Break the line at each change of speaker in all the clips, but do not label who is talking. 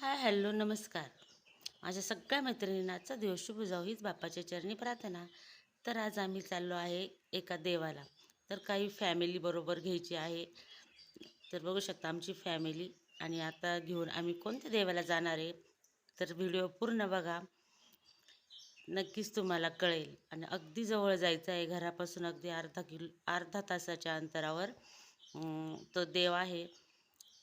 Hi hello नमस्कार. माझ्या सगळ्या मैत्रिणींनाचा आजचा दिवस शुभ जाऊ हीच बाप्पाच्या चरणी प्रार्थना. तर आज आम्ही चाललो आहे एका देवाला. तर काही फॅमिली बरोबर घ्यायची आहे. तर बघू शकता आमची फॅमिली आणि आता घेऊन आम्ही कोणत्या देवाला जाणार आहे? तर व्हिडिओ पूर्ण बघा. नक्कीच तुम्हाला कळेल. आणि अगदी जवळ जायचं आहे घरापासून अगदी अर्धा किलो अर्धा तासाच्या अंतरावर. तो देव आहे.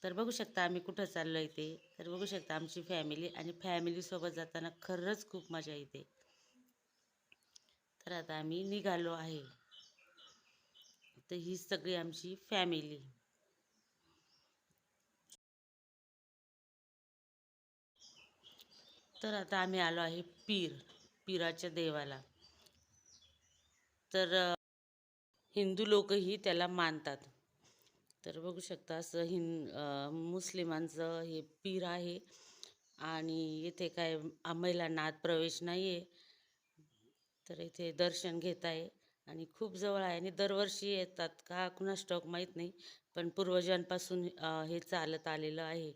तर बघू शकता आम्ही कुठं चाललो आहे ते तर बघू शकता आमची फॅमिली आणि फॅमिलीसोबत जाताना खरंच खूप मजा येते. तर आता आम्ही निघालो आहे. तर ही सगळी आमची फॅमिली तर आता आम्ही आलो आहे पीर पीराच्या देवाला. तर हिंदू लोकही त्याला मानतात. तर बघू शकता असं हिं मुस्लिमांचं हे पीर आहे. आणि इथे काय महिलांना आत प्रवेश नाही आहे तर इथे दर्शन घेत आहे. आणि खूप जवळ आहे आणि दरवर्षी येतात. का कुणा स्टॉक माहीत नाही. पण पूर्वजांपासून हे चालत आलेलं आहे.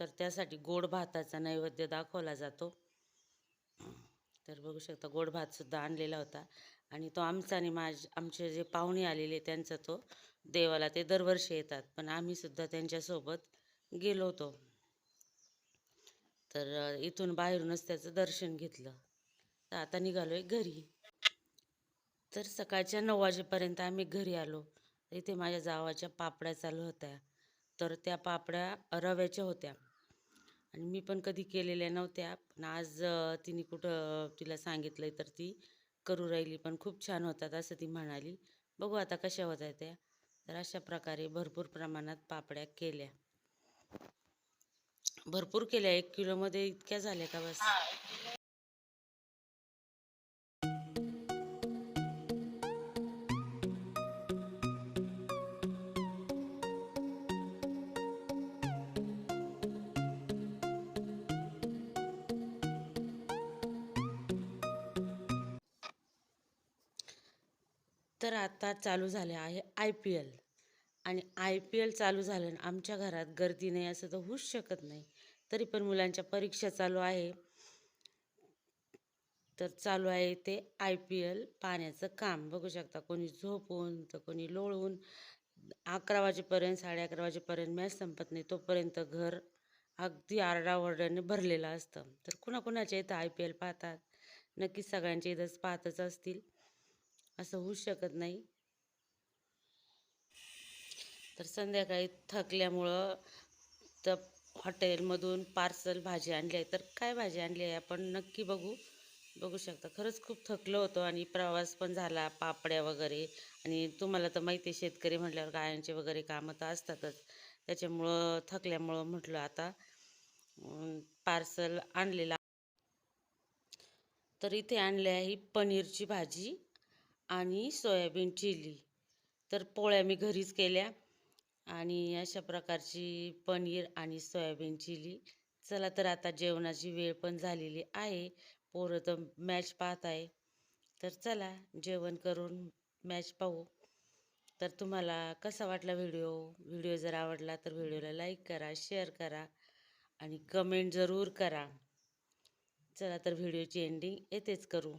तर त्यासाठी गोड भाताचा नैवेद्य दाखवला जातो. तर बघू शकता गोड भातसुद्धा आणलेला होता. आणि तो आमचा आणि माझ आमचे जे पाहुणे आलेले त्यांचा तो देवाला ते दरवर्षी येतात. पण आम्ही सुद्धा त्यांच्यासोबत गेलो होतो. तर इथून बाहेरूनच त्याचं दर्शन घेतलं. तर आता निघालो आहे घरी. तर सकाळच्या नऊ वाजेपर्यंत आम्ही घरी आलो. इथे माझ्या जावाच्या पापड्या चालू होत्या. तर त्या पापड्या रव्याच्या होत्या. आणि मी पण कधी केलेल्या नव्हत्या पण आज तिने कुठं तिला सांगितलं तर ती करू राहिली पण खूप छान होतात असं ती म्हणाली. बघू आता कशा होत्या त्या. तर अशा प्रकारे भरपूर प्रमाणात पापड्या केल्या. भरपूर केल्या. एक किलोमध्ये इतक्या झाल्या का बस? तर आता चालू झाले आहे आय पी एल. आणि आय पी एल चालू झालं आणि आमच्या घरात गर्दी नाही असं तर होऊच शकत नाही. तरी पण मुलांच्या परीक्षा चालू आहे. तर चालू आहे ते आय पी एल पाहण्याचं काम. बघू शकता कोणी झोपून तर कोणी लोळून. अकरा वाजेपर्यंत साडे अकरा वाजेपर्यंत मॅच संपत नाही. तोपर्यंत घर अगदी आरडाओरड्याने भरलेलं असतं. तर कुणाकुणाच्या इथं आय पी एल पाहतात? नक्कीच सगळ्यांच्या इथंच पाहतच असतील. असं होऊच शकत नाही. तर संध्याकाळी थकल्यामुळं तर हॉटेलमधून पार्सल भाजी आणली आहे. तर काय भाजी आणली आहे आपण नक्की बघू. बघू शकता. खरंच खूप थकलो होतो आणि प्रवास पण झाला पापड्या वगैरे. आणि तुम्हाला तर माहिती आहे शेतकरी म्हटल्यावर गायांचे वगैरे कामं तर असतातच. त्याच्यामुळं थकल्यामुळं म्हटलं आता पार्सल आणलेला तर इथे आणली आहे पनीरची भाजी. आणि सोयाबीन चिली. तर पोळ्या मी घरीच केल्या आणि अशा प्रकारची पनीर आणि सोयाबीन चिली. चला तर आता जेवणाची वेळ पण झालेली आहे. पोरं तर मॅच पाहत आहे. तर चला जेवण करून मॅच पाहू. तर तुम्हाला कसा वाटला व्हिडिओ? व्हिडिओ जर आवडला तर व्हिडिओला लाईक करा शेअर करा आणि कमेंट जरूर करा. चला तर व्हिडिओची एंडिंग येथेच करू.